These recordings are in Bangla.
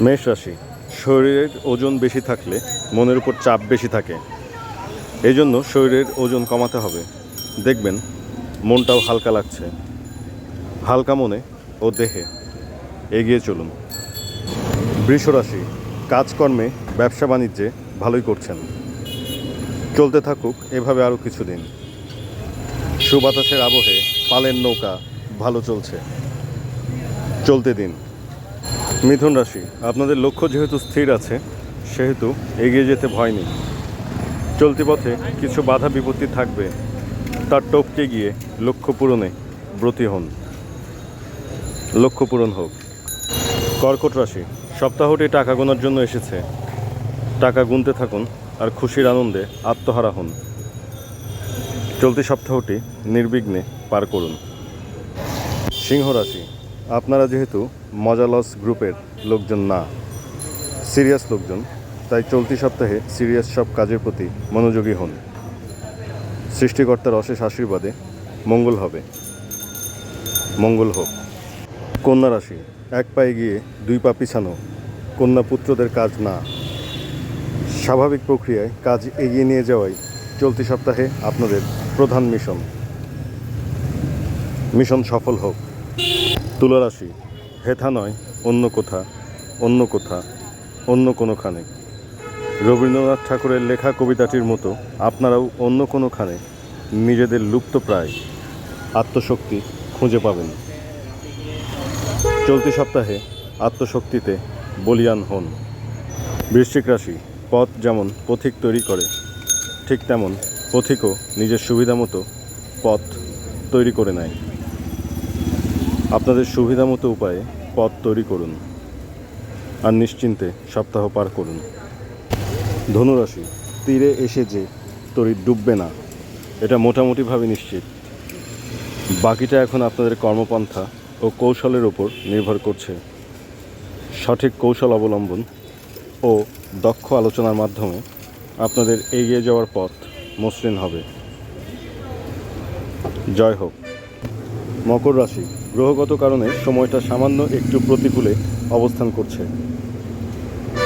মেষ রাশি। শরীরের ওজন বেশি থাকলে মনের উপর চাপ বেশি থাকে। এই জন্য শরীরের ওজন কমাতে হবে। দেখবেন, মনটাও হালকা লাগছে। হালকা মনে ও দেহে। এগিয়ে চলুন। বৃষ রাশি, কাজকর্মে, ব্যবসা বাণিজ্যে ভালোই করছেন। চলতে থাকুক এভাবে আরও কিছুদিন। সুবাতাসের আবহে পালের নৌকা ভালো চলছে। চলতে দিন। মিথুন রাশি, আপনাদের লক্ষ্য যেহেতু স্থির আছে, সেহেতু এগিয়ে যেতে ভয় নেই। চলতি পথে কিছু বাধা বিপত্তি থাকবে, তার টপকে গিয়ে লক্ষ্য পূরণে ব্রতী হন। লক্ষ্য পূরণ হোক। কর্কট রাশি, সপ্তাহটি টাকা গোনার জন্য এসেছে। টাকা গুনতে থাকুন আর খুশির আনন্দে আত্মহারা হন। চলতি সপ্তাহটি নির্বিঘ্নে পার করুন। সিংহ রাশি আপনারা যেহেতু মজালস গ্রুপের লোকজন না, সিরিয়াস লোকজন, তাই চলতি সপ্তাহে সিরিয়াস সব কাজের প্রতি মনোযোগী হন। সৃষ্টিকর্তার অশেষ আশীর্বাদে মঙ্গল হবে। মঙ্গল হোক। কন্যা রাশি, এক পায়ে গিয়ে দুই পা পিছানো কন্যা পুত্রদের কাজ না। স্বাভাবিক প্রক্রিয়ায় কাজ এগিয়ে নিয়ে যাওয়াই চলতি সপ্তাহে আপনাদের প্রধান মিশন। মিশন সফল হোক। তুলারাশি, হেথা নয়, অন্য কোথা অন্য কোথা, অন্য কোনোখানে। রবীন্দ্রনাথ ঠাকুরের লেখা কবিতাটির মতো আপনারাও অন্য কোনোখানে নিজেদের লুপ্তপ্রায় আত্মশক্তি খুঁজে পাবেন। চলতি সপ্তাহে আত্মশক্তিতে বলিয়ান হন। বৃশ্চিক রাশি, পথ যেমন পথিক তৈরি করে, ঠিক তেমন পথিকও নিজের সুবিধা মতো পথ তৈরি করে নেয়। আপনাদের সুবিধা মতো উপায়ে পথ তৈরি করুন আর নিশ্চিন্তে সপ্তাহ পার করুন। ধনুরাশি, তীরে এসে যে তরি ডুববে না, এটা মোটামুটিভাবে নিশ্চিত। বাকিটা এখন আপনাদের কর্মপন্থা ও কৌশলের ওপর নির্ভর করছে। সঠিক কৌশল অবলম্বন ও দক্ষ আলোচনার মাধ্যমে আপনাদের এগিয়ে যাওয়ার পথ মসৃণ হবে। জয় হোক। মকর রাশি গ্রহগত কারণে সময়টা সামান্য একটু প্রতিকূলে অবস্থান করছে।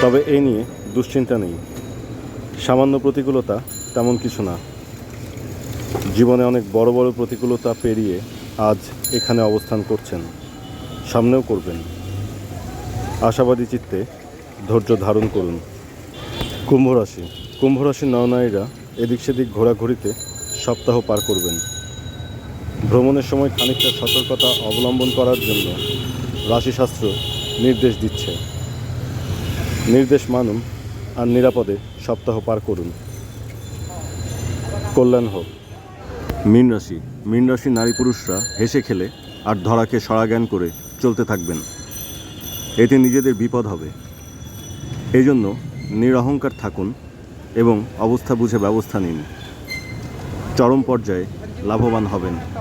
তবে এই নিয়ে দুশ্চিন্তা নেই। সামান্য প্রতিকূলতা তেমন কিছু না। জীবনে অনেক বড় বড় প্রতিকূলতা পেরিয়ে আজ এখানে অবস্থান করছেন। সামনেও করবেন। আশাবাদী চিত্তে ধৈর্য ধারণ করুন। কুম্ভ রাশি। কুম্ভ রাশির নয়নারীরা এদিক সেদিক ঘোরাঘুরিতে সপ্তাহ পার করবেন। ভ্রমণের সময় খানিকটা সতর্কতা অবলম্বন করার জন্য রাশিশাস্ত্র নির্দেশ দিচ্ছে। নির্দেশ মানুন আর নিরাপদে সপ্তাহ পার করুন। কল্যাণ হোক। মীন রাশি, মীন রাশির নারী পুরুষরা হেসে খেলে আর ধরাকে সরাজ্ঞান করে চলতে থাকবেন। এতে নিজেদের বিপদ হবে। এই জন্য নিরহংকার থাকুন এবং অবস্থা বুঝে ব্যবস্থা নিন। চরম পর্যায়ে লাভবান হবেন।